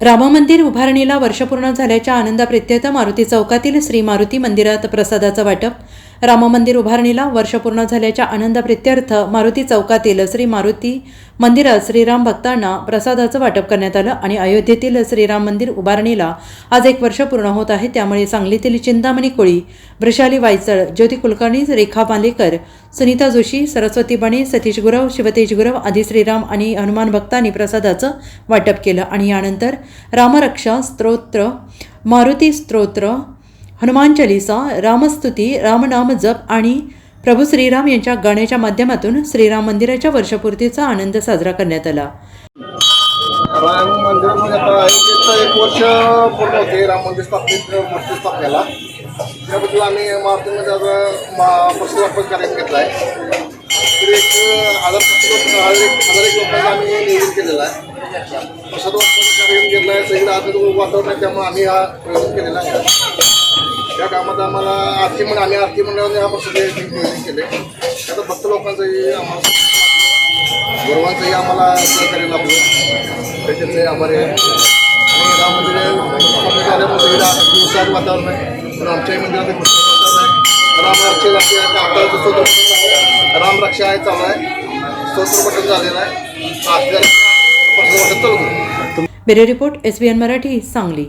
राममंदिर उभारणीला वर्षपूर्ण झाल्याच्या आनंदाप्रित्यर्थ मारुती चौकातील श्री मारुती मंदिरात प्रसादाचं वाटप. राममंदिर उभारणीला वर्षपूर्ण झाल्याच्या आनंदाप्रित्यर्थ मारुती चौकातील श्री मारुती मंदिरात श्रीराम भक्तांना प्रसादाचं वाटप करण्यात आलं आणि अयोध्येतील श्रीराम मंदिर उभारणीला आज एक वर्ष पूर्ण होत आहे. त्यामुळे सांगलीतील चिंतामणी कोळी वृषाली वायचळ ज्योती कुलकर्णी रेखा पालेकर सुनीता जोशी सरस्वती बणे सतीश गुरव शिवतेज गुरव आदी श्रीराम आणि हनुमान भक्तांनी प्रसादाचं वाटप केलं. आणि यानंतर रामरक्षा स्तोत्र मारुती स्तोत्र हनुमान चालिसा रामस्तुती रामनाम जप आणि प्रभू श्रीराम यांच्या गाण्याच्या माध्यमातून श्रीराम मंदिराच्या वर्षपूर्तीचा आनंद साजरा करण्यात आला. राम मंदिरामध्ये म्हणजे आता एक वर्ष पूर्ण होते राम मंदिर स्थापनेत मूर्ती स्थापनेला. त्याबद्दल आम्ही मारुतीमध्ये आता मा प्रसिद्ध कार्यक्रम घेतला आहे. तरी एक हजार हजार एक हजार एक लोकांचा आम्ही नियोजन केलेलं आहे. प्रसाद वापर कार्यक्रम घेतला आहे. सगळं आता वातावरण आहे त्यामुळे आम्ही हा प्रयोग केलेला आहे. त्या कामात आम्हाला आरती म्हणून आम्ही आरती मंडळाने हा प्रसाद नियोजन केले. आता भक्त लोकांचंही आम्हाला गोरवांचंही आम्हाला सहकार्य लाभलं. त्याच्याचे आभारी आहे. आणि राम मंदिर स्थापन दिवसात वातावरण आहे. पण आमच्याही मंदिरात एक उत्सव आहे. राम आता स्तोत्र राम आहे चालू आहे. स्तोत्र पठण झालेलं आहे. आपल्याला प्रसाद वाटत चालू करू bureau report S B N Marathi Sangli.